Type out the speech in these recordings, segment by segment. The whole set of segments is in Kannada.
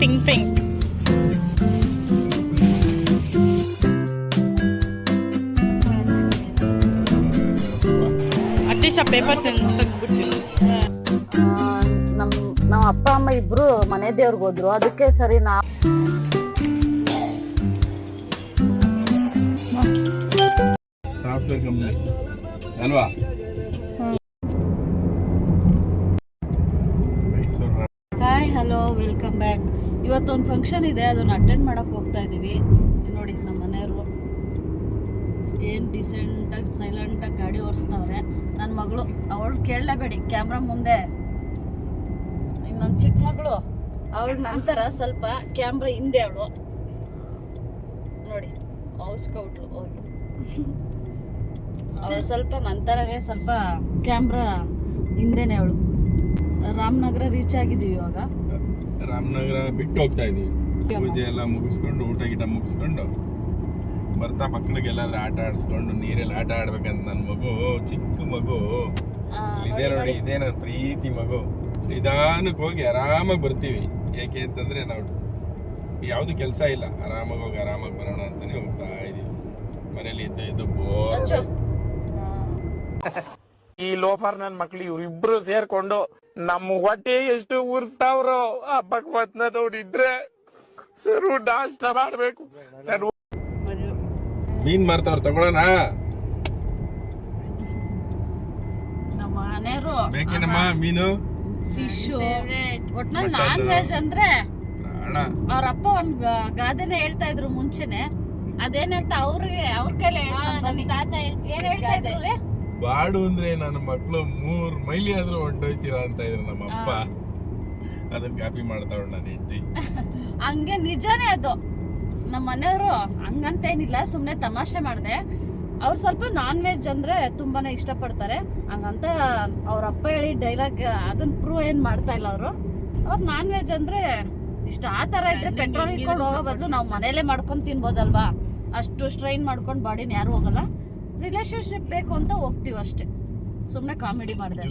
Pink pink. ಅಟ್ಲೀಸ್ಟ್ ಆ ಪೇಪರ್ ತೆಗ್ದ್ಬಿಡ್ತೀನಿ ನಮ್ ನಮ್ಮ ಅಪ್ಪ ಅಮ್ಮ ಇಬ್ರು ಮನೆ ದೇವ್ರಿಗೆ ಹೋದ್ರು. ಅದಕ್ಕೆ ಸರಿ ನಾ ಸಾಫ್ಟ್ವೇರ್ ಕಂಪ್ನಿ ಅಲ್ವಾ? ಇವತ್ತೊಂದು ಫಂಕ್ಷನ್ ಇದೆ, ಅದನ್ನು ಅಟೆಂಡ್ ಮಾಡೋಕೆ ಹೋಗ್ತಾ ಇದ್ದೀವಿ ನೋಡಿ ನಮ್ಮ ಮನೆಯವರು. ಏನು ಡಿಸೆಂಟಾಗಿ ಸೈಲೆಂಟಾಗಿ ಗಾಡಿ ಓಡಿಸ್ತಾವ್ರೆ ನನ್ನ ಮಗಳು, ಅವಳು ಕೇಳಲೇಬೇಡಿ ಕ್ಯಾಮ್ರಾ ಮುಂದೆ. ನನ್ನ ಚಿಕ್ಕ ಮಗಳು, ಅವಳ ನಂತರ ಸ್ವಲ್ಪ ಕ್ಯಾಮ್ರಾ ಹಿಂದೆ ಅವಳು. ನೋಡಿ ಹೌಸ್ ಹೋಗಿ ಅವಳು. ಸ್ವಲ್ಪ ನಂತರವೇ ಸ್ವಲ್ಪ ಕ್ಯಾಮ್ರಾ ಹಿಂದೆನೇ ಅವಳು. ರಾಮನಗರ ರೀಚ್ ಆಗಿದ್ದೀವಿ ಇವಾಗ. ರಾಮನಗರ ಬಿಟ್ಟು ಹೋಗ್ತಾ ಇದೀವಿ. ಪೂಜೆ ಎಲ್ಲ ಮುಗಿಸ್ಕೊಂಡು ಊಟ ಗೀಟ ಮುಗಿಸ್ಕೊಂಡು ಬರ್ತಾ ಮಕ್ಳಿಗೆ ಎಲ್ಲಾದ್ರೂ ಆಟ ಆಡಿಸ್ಕೊಂಡು ನೀರಲ್ಲಿ ಆಟ ಆಡ್ಬೇಕಂತ ನನ್ನ ಮಗು ಚಿಕ್ಕ ಮಗು. ಇದೇ ನೋಡಿ ಇದೇ ನನ್ನ ಪ್ರೀತಿ ಮಗು. ನಿಧಾನಕ್ಕೆ ಹೋಗಿ ಆರಾಮಾಗಿ ಬರ್ತೀವಿ. ಯಾಕೆ ಅಂತಂದ್ರೆ ನಾವು ಯಾವುದು ಕೆಲಸ ಇಲ್ಲ. ಆರಾಮಾಗಿ ಹೋಗಿ ಆರಾಮಾಗಿ ಬರೋಣ ಅಂತಲೇ ಹೋಗ್ತಾ ಇದ್ದೀವಿ ಮನೇಲಿ ಇದ್ದ ಇದ್ದು ಬೋರ್ ಅಚ್ಚು. ಈ ಲೋಫರ್ ನನ್ ಮಕ್ಳು ಇವ್ರಿಬ್ರು ಸೇರ್ಕೊಂಡು ನಮ್ಮ ಹೊಟ್ಟೆ ಎಷ್ಟು ಉರ್ತಾವ್ರು ಆ ಭಗವತ್ನ ನೋಡಿದ್ರೆ ಸರು ನಾಷ್ಟ ಮಾಡ್ಬೇಕು. ನಾನು ಮೀನ್ ಮಾರ್ತಾವ್ರು ತಗೊಳ್ಳೋಣ? ನಮ್ಮ ಮನೆಯವರು ಬೇಕೇನಮ್ಮ ಮೀನು? ಫಿಶ್ ಒಟ್ನಲ್ಲಿ Mutton. ನಾನ್ ವೆಜ್ ಅಂದ್ರೆ ಅವ್ರ ಅಪ್ಪ ಒಂದ್ ಗಾದೆನೇ ಗಾದೆನೆ ಹೇಳ್ತಾ ಇದ್ರು ಮುಂಚೆನೆ. ಅದೇನಂತ ಅವ್ರಿಗೆ ಅವ್ರ ಕೈಲಿ ಏನ್ ಹೇಳ್ತಾ ಇದ್ರು? ಬಾಡು ಅಂದ್ರೆ ನನ್ನ ಮಕ್ಕಳು ಮೂರ್ ಮೈಲಿ ಆದ್ರೂ ಹೊಂಟೋಯ್ತೀರಾ ಅಂತ ಇದ್ರು ನಮ್ಮ ಅಪ್ಪ. ಅದನ್ನ ಕಾಪಿ ಮಾಡ್ತಾವ್ ನಾನು ಹೆಂಡತಿ ಹಂಗೆ ನಿಜಾನೇ ಅದು. ನಮ್ಮ ಮನೆಯವರು ಹಂಗಂತೇನಿಲ್ಲ ಸುಮ್ನೆ ತಮಾಷೆ ಮಾಡಿದೆ. ಅವ್ರು ಸ್ವಲ್ಪ ನಾನ್ ವೆಜ್ ಅಂದ್ರೆ ತುಂಬಾನೇ ಇಷ್ಟಪಡ್ತಾರೆ. ಹಂಗಂತ ಅವ್ರ ಅಪ್ಪ ಹೇಳಿ ಡೈಲಾಗ್ ಅದನ್ನ ಪ್ರೂವ್ ಏನ್ ಮಾಡ್ತಾ ಇಲ್ಲ ಅವರು. ಅವ್ರು ನಾನ್ ವೆಜ್ ಅಂದ್ರೆ ಇಷ್ಟ. ಆ ತರ ಇದ್ರೆ ಪೆಟ್ರೋಲ್ ಇಟ್ಕೊಂಡು ಹೋಗೋ ಬದಲು ನಾವು ಮನೇಲೆ ಮಾಡ್ಕೊಂಡು ತಿನ್ಬೋದಲ್ವಾ? ಅಷ್ಟು ಸ್ಟ್ರೈನ್ ಮಾಡ್ಕೊಂಡು ಬಾಡಿನ ಯಾರು ಹೋಗಲ್ಲ. ರಿಲೇಶನ್ಶಿಪ್ ಬೇಕು ಅಂತ ಹೋಗ್ತೀವಿ ಅಷ್ಟೇ. ಸುಮ್ಮನೆ ಕಾಮಿಡಿ ಮಾಡಿದೆ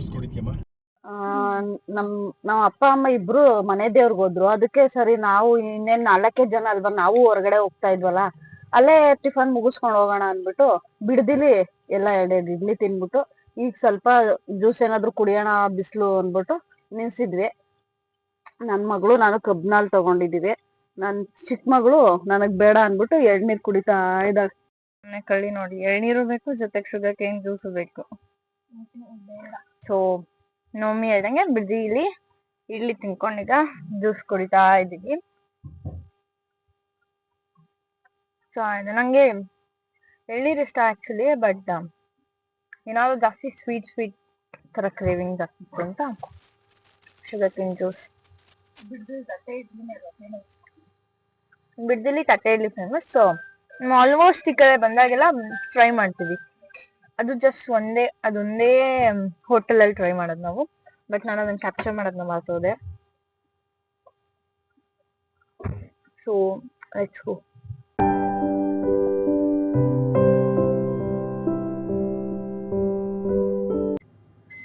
ನಮ್ ನಮ್ಮ ಅಪ್ಪ ಅಮ್ಮ ಇಬ್ರು ಮನೆ ದೇವ್ರಿಗೆ ಹೋದ್ರು. ಅದಕ್ಕೆ ಸರಿ ನಾವು ಇನ್ನೇನ್ ನಾಲ್ಕೇ ಜನ ಅಲ್ವಾ? ನಾವು ಹೊರಗಡೆ ಹೋಗ್ತಾ ಇದ್ವಲ್ಲ. ಅಲ್ಲೇ ಟಿಫನ್ ಮುಗಿಸ್ಕೊಂಡ್ ಹೋಗೋಣ ಅಂದ್ಬಿಟ್ಟು ಬಿಡ್ದಿಲಿ ಎಲ್ಲ ಎರಡೆರಡು ಇಡ್ಲಿ ತಿನ್ಬಿಟ್ಟು ಈಗ ಸ್ವಲ್ಪ ಜ್ಯೂಸ್ ಏನಾದ್ರು ಕುಡಿಯೋಣ ಬಿಸಿಲು ಅಂದ್ಬಿಟ್ಟು ನಿನ್ಸಿದ್ವಿ ನನ್ ಮಗಳು ನಾನು ಕಬ್ನಾಲ್ ತಗೊಂಡಿದ್ದೀವಿ. ನನ್ ಚಿಕ್ಕ ಮಗಳು ನನಗ್ ಬೇಡ ಅನ್ಬಿಟ್ಟು ಎಳ್ನೀರ್ ಕುಡಿತಾ ಇದ್ದಾಳೆ. ಕಳ್ಳಿ ನೋಡಿ. ಎಳ್ನೀರು ಬೇಕು, ಜೊತೆಗೆ ಶುಗರ್ ಕೇನ್ ಜ್ಯೂಸ್ ಬೇಕು. ಸೊ ನೋಮಿ ಹೇಳ್ದಂಗೆ ಇಲ್ಲಿ. ಇಡ್ಲಿ ತಿನ್ಕೊಂಡೀಗ ಜ್ಯೂಸ್ ಕುಡಿತಾ ಇದ್ದೀವಿ. ಸೊ ಅದು ನಂಗೆ ಎಳ್ನೀರು ಇಷ್ಟ ಆಕ್ಚುಲಿ ಬಟ್ ಏನಾದ್ರು ಜಾಸ್ತಿ ಸ್ವೀಟ್ ಸ್ವೀಟ್ ತರ ಕ್ರೇವಿಂಗ್ ಜಾಸ್ತಿ ಇತ್ತು ಅಂತ ಶುಗರ್ ಕೇನ್ ಜ್ಯೂಸ್ ಬಿಡ್ದಿಲಿ ತಟ್ಟೆ ಇಡ್ಲಿ ಫೇಮಸ್ ಸೊ ಆಲ್ಮೋಸ್ಟ್ ಈ ಕಡೆ ಬಂದಾಗೆಲ್ಲ ಟ್ರೈ ಮಾಡ್ತೀವಿ. ಅದು ಜಸ್ಟ್ ಒಂದೇ ಅದೊಂದೇ ಹೋಟೆಲ್ ಅಲ್ಲಿ ಟ್ರೈ ಮಾಡೋದು ನಾವು. ಬಟ್ ನಾನು ಅದನ್ನ ಕ್ಯಾಪ್ಚರ್ ಮಾಡೋದನ್ನ ಮರ್ತೋದೆ. ಸೊ ಲೆಟ್ಸ್ ಗೋ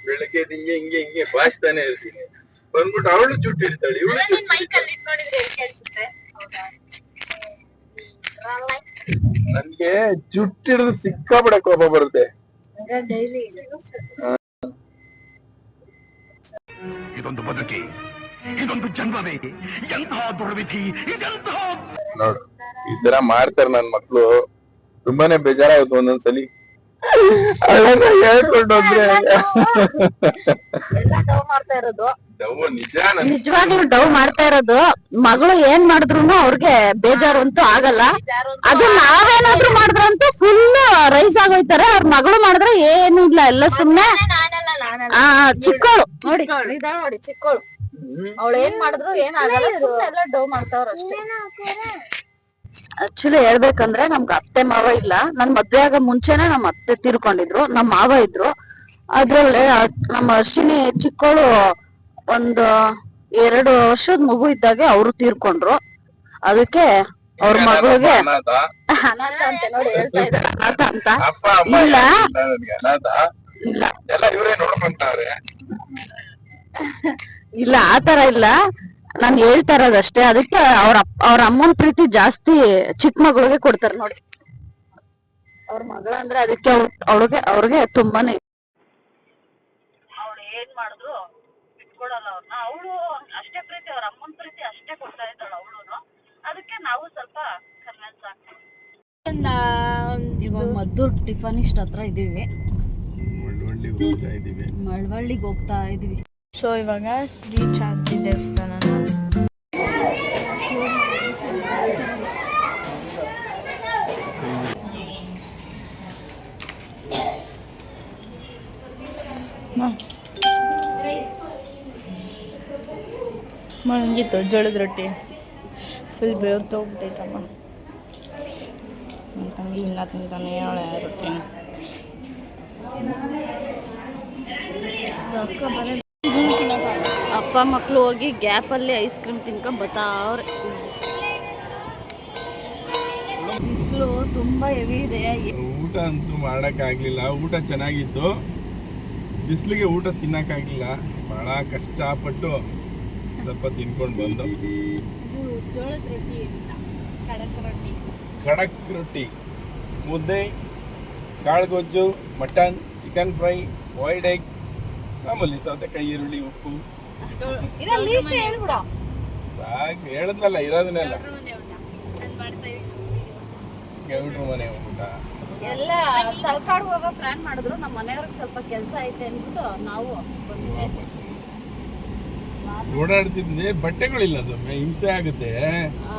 ಬೆಳಗ್ಗೆ ಹಿಂಗೆ ಹಿಂಗೆ ಹಿಂಗೆ ಬಾಚ್ತಾನೆ ಇರ್ತೀನಿ ಬಂದ್ಬಿಟ್ಟು ಅವಳು ಜುಟ್ಟು ಇರ್ತಾಳೆ ಇವಳು ನನ್ಗೆ ಜುಟ್ಟಿಡಿದು ಸಿಕ್ಕಾಬಿಡ ಸಿಕ್ಕಾಪಡೆ ಕೋಪ ಬರುತ್ತೆ. ಇದೊಂದು ಬದುಕಿ ಇದೊಂದು ಜನ್ಮವೇ ಎಂತಹ ದುರ್ವಿಧಿ ಇದೆಂತಹ ನೋಡು ಈ ತರ ಮಾಡ್ತಾರೆ ನನ್ ಮಕ್ಳು ತುಂಬಾನೇ ಬೇಜಾರಾಗುತ್ತೆ ಒಂದೊಂದ್ಸಲಿ. ಅದನ್ನ ಹೇಳ್ಕೊಂಡು ಹೋದ್ರೆ. ಮಾಡ್ತಾ ಇರೋದು. ನಿಜವಾಗ್ಲೂ ಡವ್ ಮಾಡ್ತಾ ಇರೋದು. ಮಗಳು ಏನ್ ಮಾಡಿದ್ರು ಅವ್ರಿಗೆ ಬೇಜಾರು ಅಂತೂ ಆಗಲ್ಲ ಅದು ನಾವೇನಾದ್ರೂ ಮಾಡಿದ್ರಂತೂ ಫುಲ್ ರೈಸ್ ಆಗೋಯ್ತಾರೆ. ಅವ್ರ ಮಗಳು ಮಾಡಿದ್ರೆ ಏನು ಇಲ್ಲ ಎಲ್ಲ ಸುಮ್ನೆ. ಆ ಚಿಕ್ಕವಳು ನೋಡಿ ನಿಧಾನ ನೋಡಿ ಚಿಕ್ಕವಳು ಅವಳು ಏನ್ ಮಾಡಿದ್ರು ಏನಾಗಲ್ಲ ಸುಮ್ನೆ ಎಲ್ಲ ಡವ್ ಮಾಡ್ತಾವ್ರ ಆಕ್ಚುಲಿ ಹೇಳ್ಬೇಕಂದ್ರೆ ನಮ್ಗೆ ಅತ್ತೆ ಮಾವ ಇಲ್ಲ. ನನ್ ಮದ್ವೆ ಆಗ ಮುಂಚೆನೆ ನಮ್ಮ ಅತ್ತೆ ತೀರ್ಕೊಂಡಿದ್ರು. ನಮ್ಮ ಮಾವ ಇದ್ರು. ಅದ್ರಲ್ಲಿ ನಮ್ಮ ಅರ್ಶಿನಿ ಚಿಕ್ಕವಳು ಒಂದು ಎರಡು ವರ್ಷದ ಮಗು ಇದ್ದಾಗೆ ಅವರು ತೀರ್ಕೊಂಡ್ರು. ಅದಕ್ಕೆ ಅವ್ರ ಮಗಳಿಗೆ ಅನಾಥ ಅಂತ? ನೋಡಿ ಹೇಳ್ತಾ ಇದ್ದಾರೆ ಅನಾಥ ಅಂತ? ಇಲ್ಲ. ಇಲ್ಲ ಇಲ್ಲ ಆತರ ಇಲ್ಲ. ನಾನು ಹೇಳ್ತಾ ಇರೋದಷ್ಟೇ ಅದಕ್ಕೆ ಅವ್ರ ಅವ್ರ ಅಮ್ಮನ ಪ್ರೀತಿ ಜಾಸ್ತಿ ಚಿಕ್ಕ ಮಗಳಿಗೆ ಕೊಡ್ತಾರೆ ನೋಡಿ. ಅವ್ರ ಮಗಳ ಅಂದ್ರೆ ಅದಕ್ಕೆ ಅವಳಿಗೆ ಅವ್ರಿಗೆ ತುಂಬಾನೇ ಅವಳು ಏನ್ ಮಾಡಿದ್ರು ಬಿಟ್ಕೊಡಲ್ಲ ಅವ್ರನ್ನ ಅವಳು ಅಷ್ಟೇ ಪ್ರೀತಿ ಅವ್ರ ಅಮ್ಮನ ಪ್ರೀತಿ ಅಷ್ಟೇ ಕೊಡ್ತಾ ಇದ್ದಾಳೆ ಅವಳು ಅದಕ್ಕೆ ನಾವು ಸ್ವಲ್ಪ ಕನ್ವಿನ್ಸ್ ಆಗ್ತೀವಿ ಇವಾಗ ಮದ್ದೂರ್ ಟಿಫನ್ ಇಷ್ಟ ಹತ್ರ ಹೋಗ್ತಾ ಇದ್ದೀವಿ. ಮಳವಳ್ಳಿಗೆ ಹೋಗ್ತಾ ಇದೀವಿ ಸೊ, ಇವಾಗ ರೀಚ್ ಆಗ್ತಿ ದೇವಸ್ಥಾನ ಹಂಗಿತ್ತು? ಜೋಳದ ರೊಟ್ಟಿ. ಫುಲ್ ಬೇವ್ರು ತೊಗೊಬಿಟ್ಟೈತಮ್ಮ. ನನ್ನ ತಂಗಿ ಇನ್ನ ತಿಂತಾನೆ, ಅವಳೆ ರೊಟ್ಟಿನ ಅಪ್ಪ ಮಕ್ಕಳು ಹೋಗಿ ಗ್ಯಾಪಲ್ಲಿ ಐಸ್ ಕ್ರೀಮ್ ತಿನ್ಕೊಂಡ್ ಬರ್ತಾವ್ರೆ ಬಿಸಿಲು ತುಂಬಾ ಹೆವಿ ಇದೆ. ಊಟ ಅಂತೂ ಮಾಡೋಕ್ಕಾಗಲಿಲ್ಲ. ಊಟ ಚೆನ್ನಾಗಿತ್ತು. ಬಿಸಿಲಿಗೆ ಊಟ ತಿನ್ನೋಕ್ಕಾಗಲಿಲ್ಲ. ಭಾಳ ಕಷ್ಟಪಟ್ಟು ಸ್ವಲ್ಪ ತಿನ್ಕೊಂಡು ಬಂದು. ಖಡಕ್ ರೊಟ್ಟಿ. ಮುದ್ದೆ ಕಾಳುಗೊಜ್ಜು mutton chicken fry boiled egg ಮಾಮೂಲಿ ಸೌತೆಕಾಯಿ ಈರುಳ್ಳಿ ಉಪ್ಪು. ಸಾಕು ಹೇಳದ್ನಲ್ಲ ಇರೋದನ್ನೆಲ್ಲ. ಗೌಡ್ರ ಮನೆ ಊಟ. ಎಲ್ಲ ತಲಕಾಡು ಹೋಗೋ ಪ್ಲಾನ್ ಮಾಡಿದ್ರು. ನಮ್ಮ ಮನೆಯವ್ರಿಗೆ ಸ್ವಲ್ಪ ಕೆಲಸ ಐತೆ ಅಂದ್ಬಿಟ್ಟು ನಾವು ಬಂದ್ವಿ. ಓಡಾಡ್ತಿದ್ದೆ. ಬಟ್ಟೆಗಳಿಲ್ಲ ಸೊಮ್ಮೆ ಹಿಂಸೆ ಆಗುತ್ತೆ. ಆ,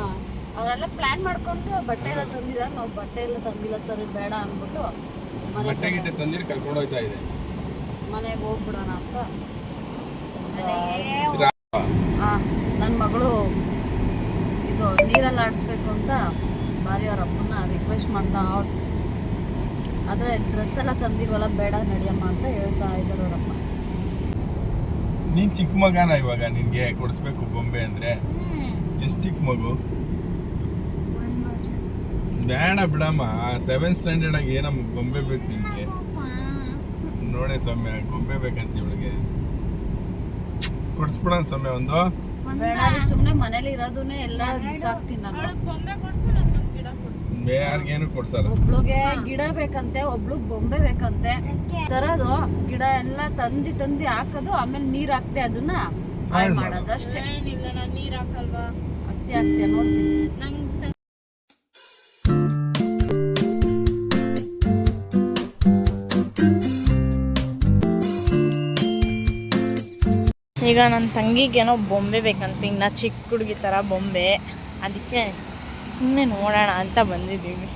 ಅವರೆಲ್ಲ ಪ್ಲಾನ್ ಮಾಡ್ಕೊಂಡು ಬಟ್ಟೆ ಎಲ್ಲ ತಂದಿದ್ದಾರೆ. ನಾವು ಬಟ್ಟೆ ಎಲ್ಲ ತಂದಿಲ್ಲ ಸರ್ ಬೇಡ ಅಂದ್ಬಿಟ್ಟು ಬಟ್ಟೆ ಮನೆಗೆ ಗಿಟ್ಟೆ ತಂದಿರ್ ಕರ್ಕೊಂಡು ಹೋಗ್ತಾ ಇದೆ. ಮನೆಗೆ ಹೋಗ್ಬಿಡೋಣ ಅಂತ. ನನ್ನ ಮಗಳು ಇದು ನೀರಲ್ಲಿ ಆಡಿಸ್ಬೇಕು ಅಂತ ಬಾರಿ ಅವ್ರ ಅಪ್ಪನ ರಿಕ್ವೆಸ್ಟ್ ಮಾಡ್ತಾ ಅವ್ರು. ಅದೇ ಡ್ರೆಸ್ ಎಲ್ಲ ತಂದಿಲ್ವಲ್ಲ ಬೇಡ ನಡಿಯಮ್ಮ ಅಂತ ಹೇಳ್ತಾ ಇದ್ದಾರೆ ಅವರಪ್ಪ ನೀನ್ ಚಿಕ್ಕ ಮಗನ ಇವಾಗ? ನಿನ್ಗೆ ಕೊಡಿಸ್ಬೇಕು ಬೊಂಬೆ ಅಂದ್ರೆ? ಎಷ್ಟು ಚಿಕ್ಕ ಮಗು? ಬೇಡ ಬಿಡಮ್ಮ ಸೆವೆನ್ ಸ್ಟ್ಯಾಂಡರ್ಡ್ ಆಗಿ ಏನಮ್ಮ ಗೊಂಬೆ ಬೇಕು ನಿಮಗೆ ನೋಡೇ ಸೌಮ್ಯ ಗೊಂಬೆ ಬೇಕಂತ ಇವಳಿಗೆ. ಕೊಡಿಸ್ಬಿಡೋಣ ಸಮಯ ಒಂದು. ಸುಮ್ಮನೆ ಮನೇಲಿ ಇರೋದನ್ನೇ ಎಲ್ಲ ಬಿಸಾಕ್ತೀನಿ ನಾನು. ಯಾರಿಗೇನು ಕೊಡ್ಸಲ್ಲ. ಒಬ್ಳಿಗೆ ಗಿಡ ಬೇಕಂತೆ ಒಬ್ಳು ಬೊಂಬೆ ಬೇಕಂತೆ. ತರೋದು ಗಿಡ ಎಲ್ಲ ತಂದಿ ತಂದಿ ಹಾಕೋದು ಆಮೇಲೆ ನೀರ್ ಹಾಕ್ದೆ ಅದನ್ನ ಹಾಳು ಹಾಳ್ ಮಾಡೋದು ಅಷ್ಟೇ. ನೀರ್ ಹಾಕಲ್ವಾ? ಅತ್ತೆ ಅತ್ತೆ ನೋಡ್ತೀನಿ. ಈಗ ನನ್ನ ತಂಗಿಗೇನೋ ಬೊಂಬೆ ಬೇಕಂತ ಇನ್ನು ಚಿಕ್ಕ ಹುಡುಗಿ ಥರ ಬೊಂಬೆ. ಅದಕ್ಕೆ ಸುಮ್ಮನೆ ನೋಡೋಣ ಅಂತ ಬಂದಿದ್ದೀವಿ.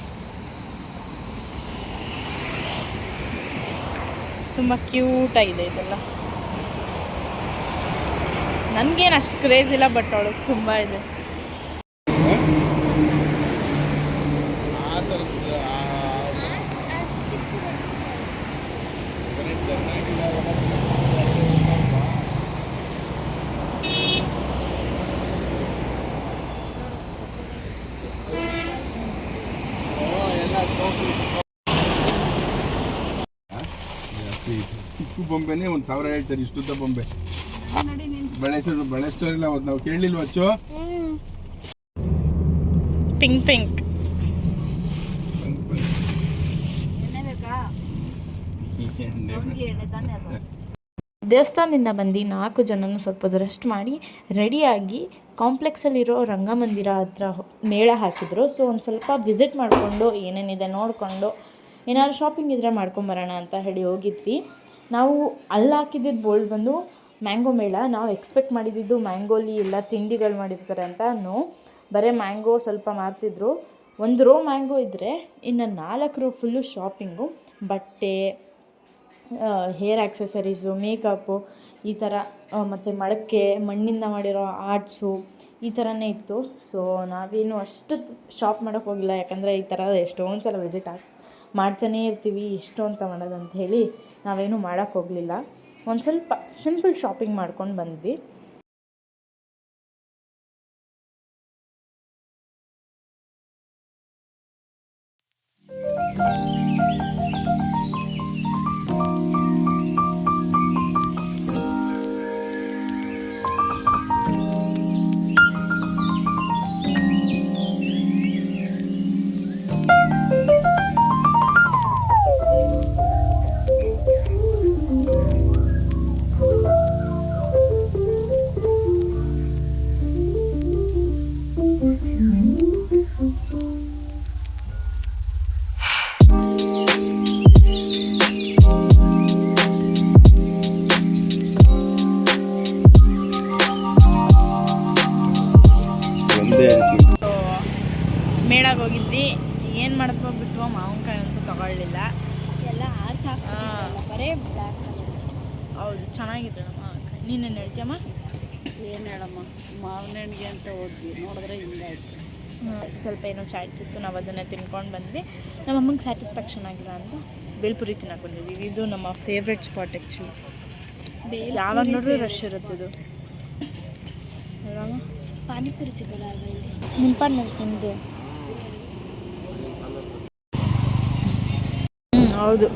ತುಂಬ ಕ್ಯೂಟಾಗಿದೆ ಇದೆಲ್ಲ. ನನಗೇನು ಅಷ್ಟು ಕ್ರೇಜ್ ಇಲ್ಲ ಬಟ್ ಅವಳಿಗೆ ತುಂಬ ಇದೆ ಆ ಥರದ್ದು ಚಿಕ್ಕ ಬೊಂಬೆನೆ ಒಂದು ಸಾವಿರ ಹೇಳ್ತಾರೆ ಇಷ್ಟುದ್ದ ಬೊಂಬೆ. ಬೆಳೆಸೋರು ಇಲ್ಲ ಅವತ್ತು ನಾವು ಕೇಳಲಿಲ್ವ ಅಚ್ಚು? Pink pink. ದೇವಸ್ಥಾನದಿಂದ ಬಂದು ನಾಲ್ಕು ಜನನು ಸ್ವಲ್ಪ ಹೊತ್ತು ರೆಸ್ಟ್ ಮಾಡಿ ರೆಡಿಯಾಗಿ ಕಾಂಪ್ಲೆಕ್ಸಲ್ಲಿರೋ ರಂಗಮಂದಿರ ಹತ್ರ ಮೇಳ ಹಾಕಿದ್ರು. ಸೊ ಒಂದು ಸ್ವಲ್ಪ ವಿಸಿಟ್ ಮಾಡಿಕೊಂಡು ಏನೇನಿದೆ ನೋಡಿಕೊಂಡು ಏನಾದ್ರು ಶಾಪಿಂಗ್ ಇದ್ದರೆ ಮಾಡ್ಕೊಂಬರೋಣ ಅಂತ ಹೇಳಿ ಹೋಗಿದ್ವಿ. ನಾವು ಅಲ್ಲಿ ಹಾಕಿದ್ದಿದ್ದು ಬೋಲ್ಡ್ ಬಂದು ಮ್ಯಾಂಗೋ ಮೇಳ. ನಾವು ಎಕ್ಸ್ಪೆಕ್ಟ್ ಮಾಡಿದ್ದು ಮ್ಯಾಂಗೋಲಿ ಎಲ್ಲ ತಿಂಡಿಗಳು ಮಾಡಿರ್ತಾರೆ ಅಂತ ನೋ ಬರೀ ಮ್ಯಾಂಗೋ ಸ್ವಲ್ಪ ಮಾರ್ತಿದ್ರು. ಒಂದು ರೋ ಮ್ಯಾಂಗೋ ಇದ್ದರೆ ಇನ್ನು ನಾಲ್ಕು ರೋ ಫುಲ್ಲು ಶಾಪಿಂಗು ಬಟ್ಟೆ ಹೇರ್ ಆಕ್ಸೆಸರೀಸು ಮೇಕಪ್ಪು ಈ ಥರ ಮತ್ತು ಮಡಕೆ, ಮಣ್ಣಿಂದ ಮಾಡಿರೋ ಆರ್ಟ್ಸು ಈ ಥರನೇ ಇತ್ತು. ಸೊ ನಾವೇನು ಅಷ್ಟು ಶಾಪ್ ಮಾಡೋಕೆ ಹೋಗಿಲ್ಲ. ಯಾಕಂದರೆ ಈ ಥರ ಎಷ್ಟೊಂದು ಸಲ ವಿಸಿಟ್ ಆಗಿ, ಮಾಡ್ತಾನೇ ಇರ್ತೀವಿ. ಎಷ್ಟು ಅಂತ ಮಾಡೋದು ಅಂತ ಹೇಳಿ ನಾವೇನು ಮಾಡೋಕ್ಕೋಗಲಿಲ್ಲ ಒಂದು ಸ್ವಲ್ಪ ಸಿಂಪಲ್ ಶಾಪಿಂಗ್ ಮಾಡ್ಕೊಂಡು ಬಂದ್ವಿ. ರೆಡಿಯಾಗಿ ಹೋಗಿದ್ವಿ ಏನು ಮಾಡ್ಕೊ ಬಿಟ್ವೋ ಮಾವಿನಕಾಯಿ ಅಂತೂ ತಗೊಳ್ಳಿಲ್ಲ. ಎಲ್ಲ ಬರೇ ಹೌದು ಚೆನ್ನಾಗಿದೆ ಮಾವಿನಕಾಯಿ. ನೀನೇನು ಹೇಳ್ತೀಯಮ್ಮ? ಏನು ಹೇಳಮ್ಮ ಮಾವಿನ ಹಣ್ಣಿಗೆ ಅಂತ ಹೋದ್ವಿ ನೋಡಿದ್ರೆ ಹಿಂಗಾಯ್ತು ಸ್ವಲ್ಪ ಏನೋ ಚಾಟ್ ಇತ್ತು ನಾವು ಅದನ್ನೇ ತಿನ್ಕೊಂಡು ಬಂದ್ವಿ. ನಮ್ಮ ಅಮ್ಮಂಗೆ ಸ್ಯಾಟಿಸ್ಫ್ಯಾಕ್ಷನ್ ಆಗಿಲ್ಲ ಅಂತ ಬೇಲ್ಪುರಿ ತಿನ್ನಕ್ಕೆ ಬಂದಿದ್ದೀವಿ ಇದು ನಮ್ಮ ಫೇವ್ರೆಟ್ ಸ್ಪಾಟ್ ಆ್ಯಕ್ಚುಲಿ ಯಾವಾಗ ನೋಡ್ರೂ ರಶ್ ಇರುತ್ತೆ ಇದು. ಪಾನಿಪುರಿ ಸಿಗಲ್ಲ ಅಲ್ವಾ ಇಲ್ಲಿ? ಹೌದು.